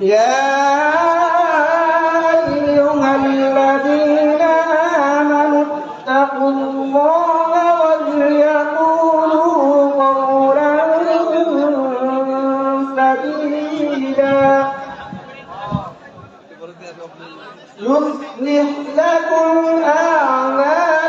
يا أيها الذين آمنوا اتقوا الله وليقولوا قولا سديدا يصلح لكم أعمالكم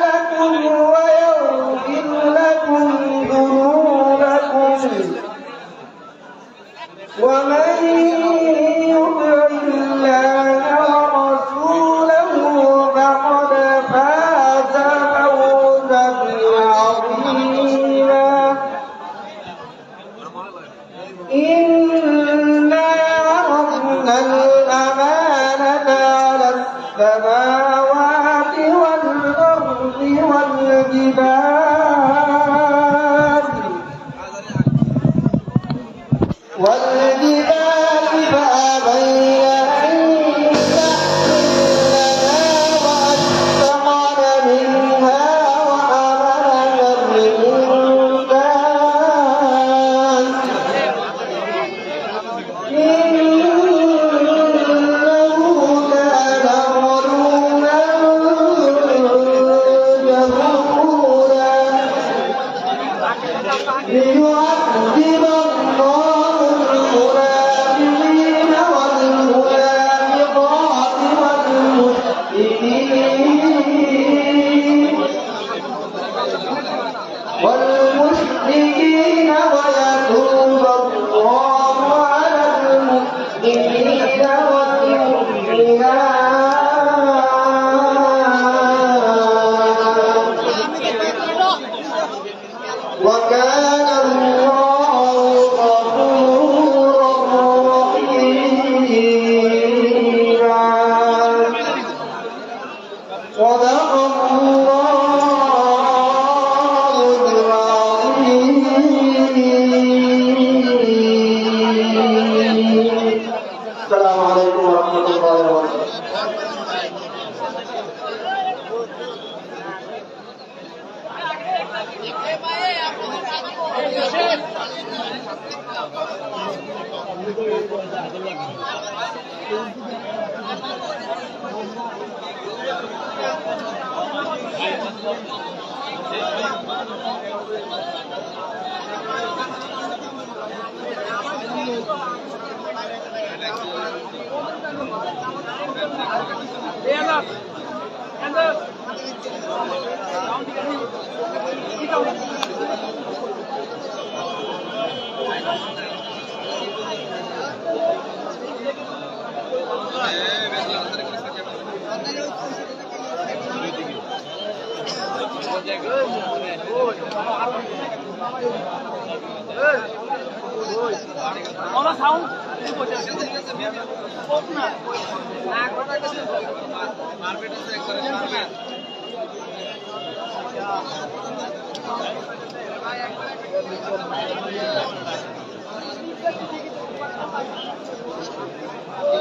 Stand up.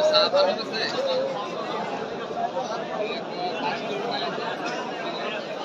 Stand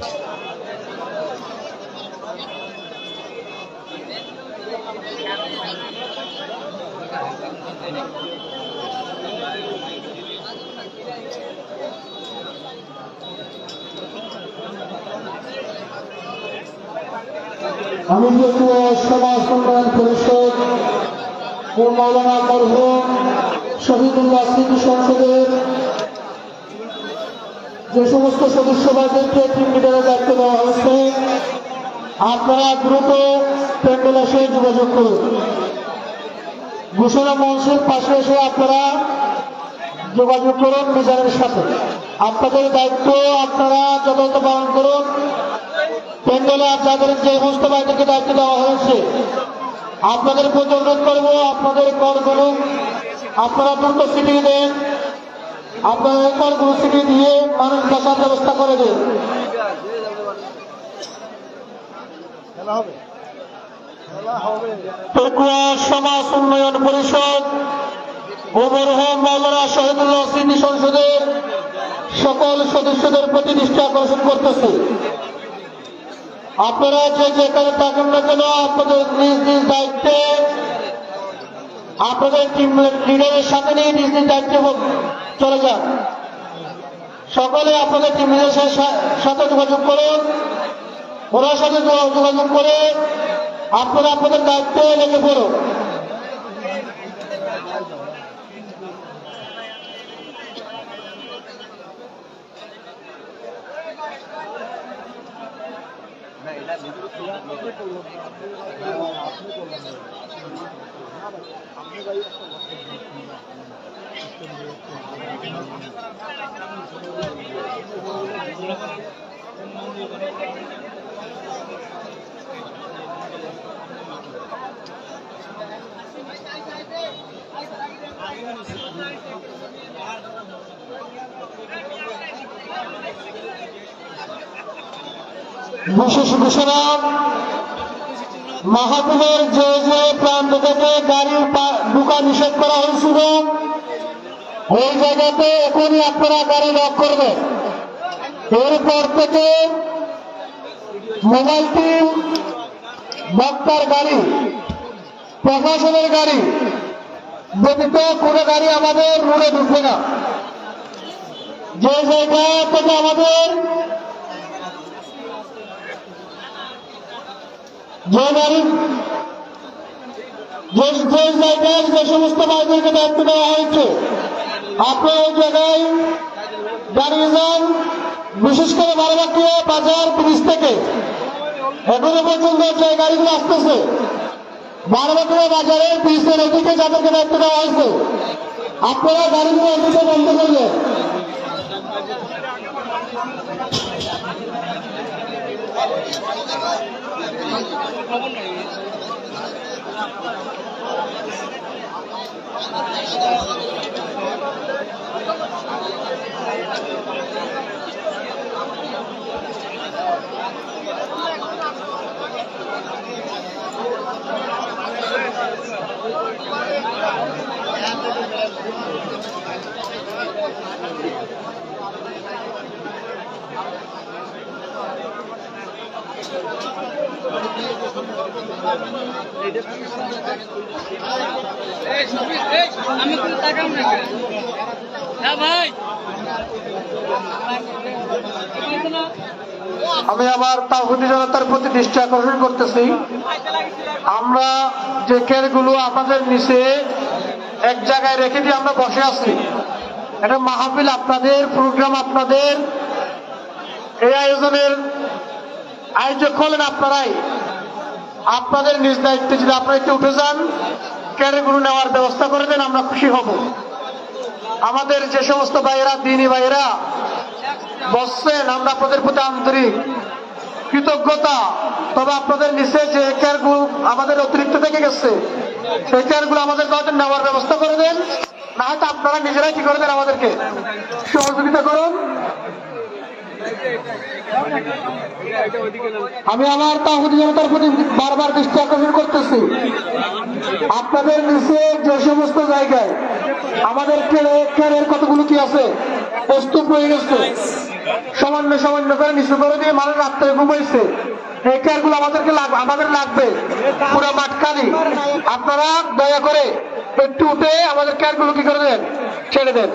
going. On sound না আমি জাতীয় সমাজ কল্যাণ পরিষদ ও মৌলানা মরহুম শহীদুল্লাহ স্মৃতি সংসদের যে সমস্ত সদস্য সদস্যবাদেরকে টিম লিডারের দায়িত্ব দেওয়া হয়েছে, আপনারা দ্রুত প্যান্ডেল এসে যোগাযোগ করুন। ঘোষণা মঞ্চের পাশে এসে আপনারা যোগাযোগ করুন মিজানের সাথে। আপনাদের দায়িত্ব আপনারা যথাযথ পালন করুন। প্যান্ডেলে আপনাদের যে সমস্ত বাড়িতে দায়িত্ব দেওয়া হয়েছে, আপনাদের প্রতি অনুরোধ করব আপনাদের করগুলো আপনারা দ্রুত সিটি দেন। আপনাদের করগুলো সিটি দিয়ে মানুষ দেখার ব্যবস্থা করে দেন সমাজ উন্নয়ন পরিষদ মাওলানা শহীদুল্লাহ স্মৃতি সংসদের সকল সদস্যদের প্রতি দৃষ্টি আকর্ষণ করতেছে। আপনারা যে যেখানে থাকেন না কেন আপনাদের নিজ নিজ দায়িত্বে আপনাদের টিম লিডারের সাথে নিয়ে নিজ নিজ দায়িত্বে চলে যান। সকলে আপনাদের টিম লিডারের সাথে যোগাযোগ করুন। ওনার সাথে যোগাযোগ করে আপনারা আপনাদের দায়িত্ব লেগে পড়ুন। বিশেষ ঘোষণা মাহাপুরের যে যে প্রান্ত থেকে গাড়ির ঢুকা নিষেধ করা হয়েছিল ওই জায়গাতে এখনই আপনারা গাড়ি লক করবেন। এরপর থেকে মোবাইল টিম বক্তার গাড়ি প্রশাসনের গাড়ি, ব্যতীত কোনো গাড়ি আমাদের রোডে ঢুকবে না। যে জায়গা থেকে আমাদের যে গাড়ি, যে জায়গায় যে সমস্ত ভাইদেরকে দায়িত্ব দেওয়া হয়েছে আপনারা ওই জায়গায় দাঁড়িয়ে যান। বিশেষ করে বারবাকিয়া বাজার পুলিশ থেকে এখনও পর্যন্ত যে গাড়িগুলো আসতেছে বারবাকিয়া বাজারের পুলিশের এদিকে যাদেরকে দায়িত্ব দেওয়া হয়েছে, আপনারা গাড়িগুলো এদিকে বন্ধ করবেন। আমি কোনো তাকাম না ভাই আমি আমার তাহুদি জনতার প্রতি দৃষ্টি আকর্ষণ করতেছি। আমরা যে কেরগুলো আমাদের নিচে এক জায়গায় রেখে দিয়ে আমরা বসে আছি। এটা মাহফিল আপনাদের প্রোগ্রাম আপনাদের। এই আয়োজনের আয়োজক হলেন আপনারাই। আপনাদের নিজ দায়িত্বে যদি আপনারা একটু উঠে যান ক্যারেগুলো নেওয়ার ব্যবস্থা করে দেন, আমরা খুশি হব। আমাদের যে সমস্ত ভাইয়েরা, দিনী ভাইয়েরা, বসছেন, আমরা আপনাদের প্রতি আন্তরিক কৃতজ্ঞতা। তবে আপনাদের নিচে যে কেয়ারগুলো আমাদের অতিরিক্ত থেকে গেছে, সেই কেয়ারগুলো আমাদের কাছে নেওয়ার ব্যবস্থা করে দেন। না হয়তো আপনারা নিজেরাই কি করে দেন আমাদেরকে? সহযোগিতা করুন। আমি আমার তাহুদি জনতার প্রতি বারবার দৃষ্টি আকর্ষণ করতেছি। আপনাদের নিচে যে সমস্ত জায়গায় আমাদের কেড়ে, কেড়ের কতগুলো কি আছে? হয়ে গেছে। সামান্য সামান্য করে নিচু করে দিয়ে মানুষ রাত্রে ঘুমাইছে। এই কেয়ারগুলো আমাদেরকে আমাদের লাগবে। পুরো মাঠখানি। আপনারা দয়া করে একটু উঠে আমাদের কেয়ারগুলো কি করে দেন? ছেড়ে দেন।